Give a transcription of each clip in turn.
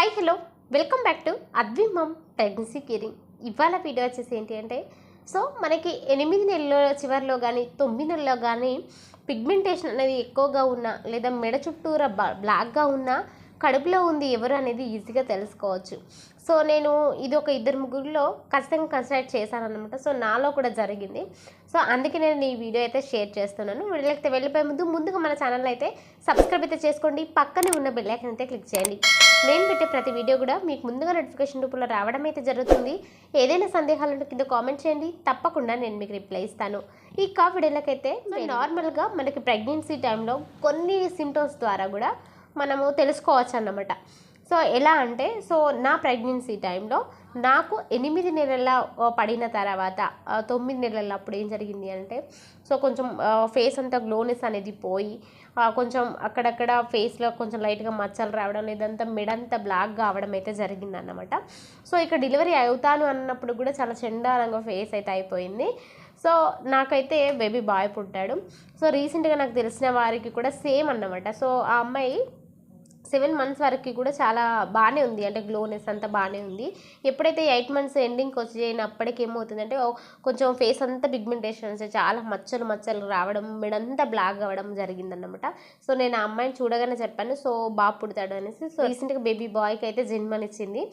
Hi hello welcome back to అద్విమం pregnancy caring ఇవాళ video వచ్చేసి ఏంటి అంటే సో మనకి ఎనిమిది నెలల చివరిలో కానీ తొమ్మిది నెలల్లో కానీ పిగ్మెంటేషన్ అనేది ఎక్కువగా ఉన్నా లేదా మెడ చుట్టూరా బ్లాక్గా ఉన్నా కడుపులో ఉంది ఎవరు అనేది ఈజీగా తెలుసుకోవచ్చు. సో నేను ఇది ఒక ఇద్దరు ముగ్గురులో ఖచ్చితంగా కన్సిడర్ చేశాను అనమాట సో నాలో కూడా జరిగింది. సో అందుకే నేను ఈ వీడియో అయితే షేర్ చేస్తున్నాను. వీడియోకి వెళ్ళిపోయే ముందు ముందుగా మన ఛానల్ అయితే సబ్స్క్రైబ్ అయితే చేసుకోండి. పక్కనే ఉన్న బెల్ ఐకాన్ అయితే క్లిక్ చేయండి. నేను పెట్టే ప్రతి వీడియో కూడా మీకు ముందుగా నోటిఫికేషన్ రూపంలో రావడం అయితే జరుగుతుంది. ఏదైనా సందేహాలు ఉంటే కింద కామెంట్ చేయండి. తప్పకుండా నేను మీకు రిప్లై ఇస్తాను. ఈ వీడియోలకైతే నార్మల్గా మనకి ప్రెగ్నెన్సీ టైంలో కొన్ని సిమ్టమ్స్ ద్వారా కూడా మనము తెలుసుకోవచ్చు అన్నమాట సో ఎలా అంటే సో నా ప్రెగ్నెన్సీ టైంలో నాకు ఎనిమిది నెలల పడిన తర్వాత తొమ్మిది నెలల అప్పుడు ఏం జరిగింది అంటే సో కొంచెం ఫేస్ అంతా గ్లోనెస్ అనేది పోయి కొంచెం అక్కడక్కడ ఫేస్లో కొంచెం లైట్గా మచ్చలు రావడం లేదంతా మెడంతా బ్లాక్ కావడం అయితే జరిగింది అన్నమాట సో ఇక డెలివరీ అవుతాను అన్నప్పుడు కూడా చాలా చండాలంగా ఫేస్ అయితే అయిపోయింది. సో నాకైతే బేబీ బాయ్ పుట్టాడు. సో రీసెంట్గా నాకు తెలిసిన వారికి కూడా సేమ్ అన్నమాట. సో ఆ అమ్మాయి సెవెన్ మంత్స్ వరకు కూడా చాలా బాగానే ఉంది. అంటే గ్లోనెస్ అంతా బాగానే ఉంది. ఎప్పుడైతే ఎయిట్ మంత్స్ ఎండింగ్కి వచ్చినప్పటికి ఏమవుతుందంటే కొంచెం ఫేస్ అంతా పిగ్మెంటేషన్స్ చాలా మచ్చలు మచ్చలు రావడం మెడంతా బ్లాక్ అవ్వడం జరిగిందన్నమాట. సో నేను ఆ అమ్మాయిని చూడగానే చెప్పాను సో బాబు పుడతాడు అనేసి. సో రీసెంట్గా బేబీ బాయ్కి అయితే జన్మనిచ్చింది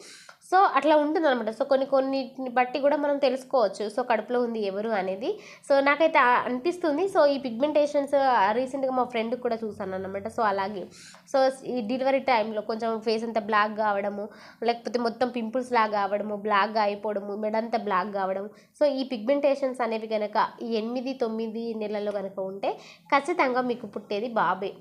సో అట్లా ఉంటుందన్నమాట. సో కొన్ని కొన్నిటిని బట్టి కూడా మనం తెలుసుకోవచ్చు. సో కడుపులో ఉంది ఎవరు అనేది. సో నాకైతే అనిపిస్తుంది. సో ఈ పిగ్మెంటేషన్స్ రీసెంట్గా మా ఫ్రెండ్ కూడా చూసాను అనమాట సో అలాగే. సో ఈ డెలివరీ టైంలో కొంచెం ఫేస్ అంతా బ్లాక్ కావడము లేకపోతే మొత్తం పింపుల్స్ లాగా కావడము బ్లాక్గా అయిపోవడము మెడంతా బ్లాక్ కావడం సో ఈ పిగ్మెంటేషన్స్ అనేవి కనుక ఈ ఎనిమిది తొమ్మిది నెలల్లో కనుక ఉంటే ఖచ్చితంగా మీకు పుట్టేది బాబే.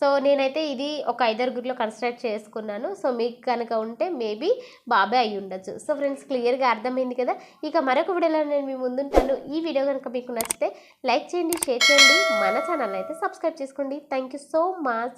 సో నేనైతే ఇది ఒక ఐదారుగురిలో కన్స్ట్రక్ట్ చేసుకున్నాను. సో మీకు కనుక ఉంటే మేబీ బాబే అయి ఉండొచ్చు. సో ఫ్రెండ్స్ క్లియర్గా అర్థమైంది కదా? ఇక మరొక వీడియోలో నేను మీ ముందుంటాను. ఈ వీడియో కనుక మీకు నచ్చితే లైక్ చేయండి షేర్ చేయండి. మన ఛానల్ అయితే సబ్స్క్రైబ్ చేసుకోండి. Thank you so much